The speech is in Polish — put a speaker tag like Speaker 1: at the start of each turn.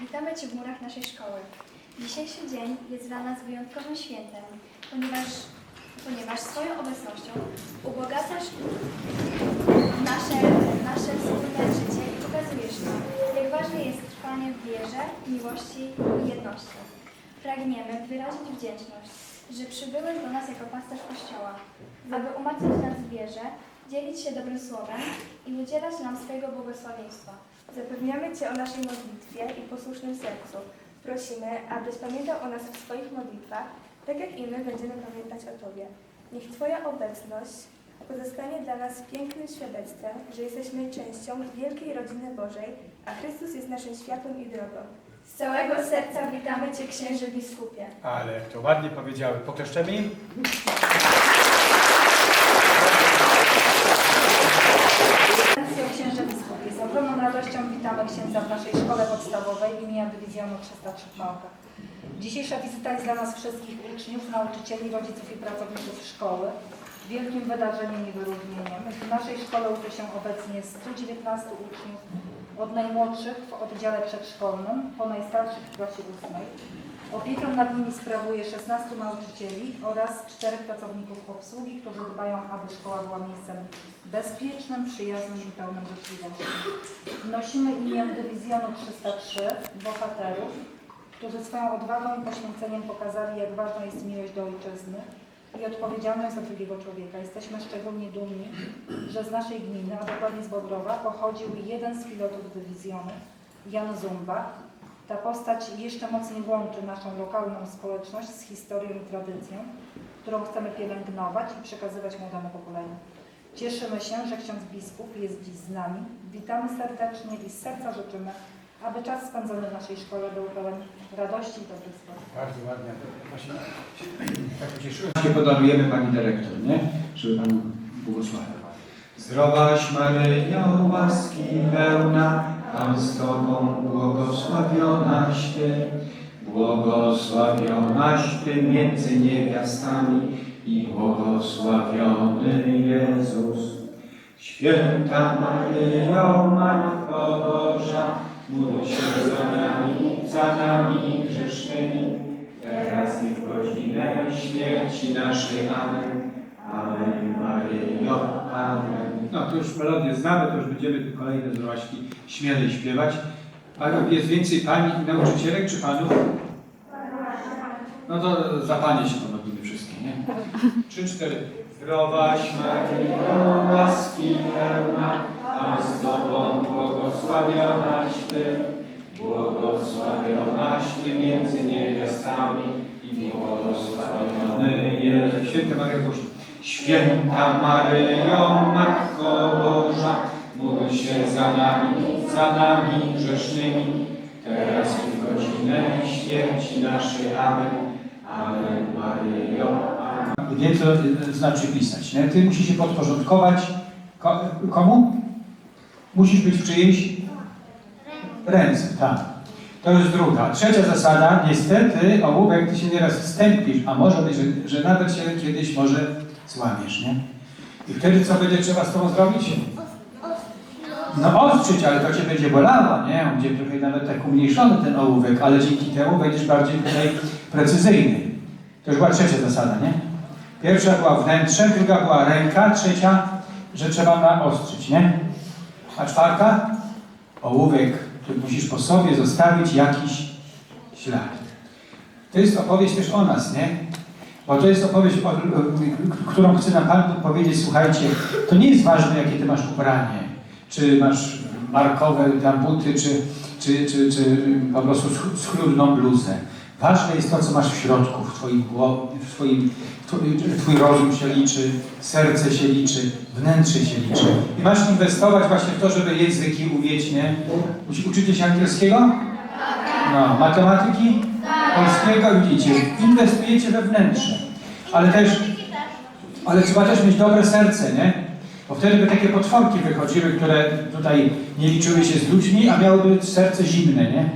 Speaker 1: witamy Cię w murach naszej szkoły. Dzisiejszy dzień jest dla nas wyjątkowym świętem, ponieważ, ponieważ swoją obecnością ubogacasz nasze, nasze wspólne życie i pokazujesz nam, jak ważne jest trwanie w wierze, miłości i jedności. Pragniemy wyrazić wdzięczność, że przybyłeś do nas jako pasterz Kościoła, aby umacniać nas w wierze, dzielić się dobrym słowem i udzielać nam swojego błogosławieństwa.
Speaker 2: Zapewniamy Cię o naszej modlitwie i posłusznym sercu. Prosimy, abyś pamiętał o nas w swoich modlitwach, tak jak i my będziemy pamiętać o Tobie. Niech Twoja obecność pozostanie dla nas pięknym świadectwem, że jesteśmy częścią wielkiej rodziny Bożej, a Chrystus jest naszym światłem i drogą.
Speaker 1: Z całego serca witamy Cię, księże biskupie.
Speaker 3: Ale to ładnie powiedziały. Pokleszczemy im?
Speaker 4: Ekscelencjo księże biskupie, z ogromną radością witamy księdza w naszej szkole podstawowej 303 w Małkach. Dzisiejsza wizyta jest dla nas wszystkich uczniów, nauczycieli, rodziców i pracowników szkoły wielkim wydarzeniem i wyróżnieniem. W naszej szkole uczy się obecnie 119 uczniów, od najmłodszych w oddziale przedszkolnym po najstarszych w klasie ósmej. Opiekę nad nimi sprawuje 16 nauczycieli oraz 4 pracowników obsługi, którzy dbają, aby szkoła była miejscem bezpiecznym, przyjaznym i pełnym życzliwości. Nosimy imię Dywizjonu 303 bohaterów, którzy swoją odwagą i poświęceniem pokazali, jak ważna jest miłość do ojczyzny i odpowiedzialność za drugiego człowieka. Jesteśmy szczególnie dumni, że z naszej gminy, a dokładnie z Bobrowa, pochodził jeden z pilotów dywizjonu, Jan Zumba. Ta postać jeszcze mocniej łączy naszą lokalną społeczność z historią i tradycją, którą chcemy pielęgnować i przekazywać młodemu pokoleniu. Cieszymy się, że ksiądz biskup jest dziś z nami. Witamy serdecznie i z serca życzymy, aby czas spędzony w naszej szkole był pełen radości i dobrych spraw.
Speaker 3: Bardzo ładnie. Właśnie się- tak ucieszyłem.
Speaker 5: Właśnie podarujemy Pani Dyrektor, nie? Żeby Pani błogosławiła. Zdrowaś Maryjo, łaski pełna, Pan z Tobą błogosławionaś Ty, błogosławionaś Ty między niewiastami i błogosławiony Jezus. Święta Maryjo, Matko Boża, módl się za nami, za nami grzesznymi, teraz i w godzinę śmierci naszej. Amen. Amen Maryjo, Amen.
Speaker 3: No to już melodię znamy, to już będziemy te kolejne zorołaśki śmielej śpiewać. Ale jest więcej pani nauczycielek czy panów? No to za panie się pomodlimy wszystkie, nie? Trzy, cztery.
Speaker 5: Zdrowaś Maryjo, łaski pełna, Pan z Tobą błogosławionaś Ty, błogosławionaś Ty między niewiastami i błogosławiony Jezus.
Speaker 3: Święte Maria.
Speaker 5: Święta Maryjo, Matko Boża, módl się za nami, za nami grzesznymi, teraz i w godzinę śmierci naszej. Amen. Amen Maryjo, Amen.
Speaker 3: Wie co znaczy pisać, nie? Ty musisz się podporządkować ko komu? Musisz być w czyjejś ręce, tak. To jest druga. Trzecia zasada, niestety, ołówek, ty się nieraz wstępisz, a może być, że, że nawet się kiedyś może złamiesz, nie? I wtedy co będzie trzeba z tobą zrobić? No ostrzyć, ale to cię będzie bolało, nie? On będzie trochę nawet tak umniejszony ten ołówek, ale dzięki temu będziesz bardziej tutaj precyzyjny. To już była trzecia zasada, nie? Pierwsza była wnętrze, druga była ręka, trzecia, że trzeba naostrzyć, nie? A czwarta? Ołówek, który musisz po sobie zostawić jakiś ślad. To jest opowieść też o nas, nie? Bo to jest opowieść, o, którą chce nam Pan powiedzieć, słuchajcie, to nie jest ważne, jakie ty masz ubranie, czy masz markowe tam buty, czy, czy, czy, czy po prostu sch- schludną bluzę. Ważne jest to, co masz w środku, w twoim w twoim, twój, twój rozum się liczy, serce się liczy, wnętrze się liczy. I masz inwestować właśnie w to, żeby języki umieć, nie? Uczy- Uczycie się angielskiego? No, matematyki? Polskiego widzicie, inwestujecie we wnętrze. Ale też, ale trzeba też mieć dobre serce, nie? Bo wtedy by takie potworki wychodziły, które tutaj nie liczyły się z ludźmi, a miałyby serce zimne, nie?